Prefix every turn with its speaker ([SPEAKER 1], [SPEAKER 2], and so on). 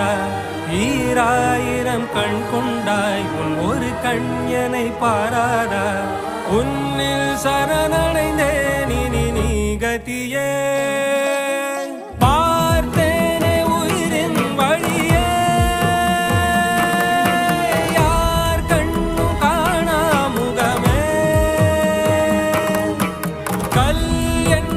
[SPEAKER 1] கொண்டாய் ஈராயிரம் கண் கொண்டாய் உன் ஒரு கண்யனை பாராதா உன்னில் சரணடைந்தேன் இனி நீ கதியே. கல் என்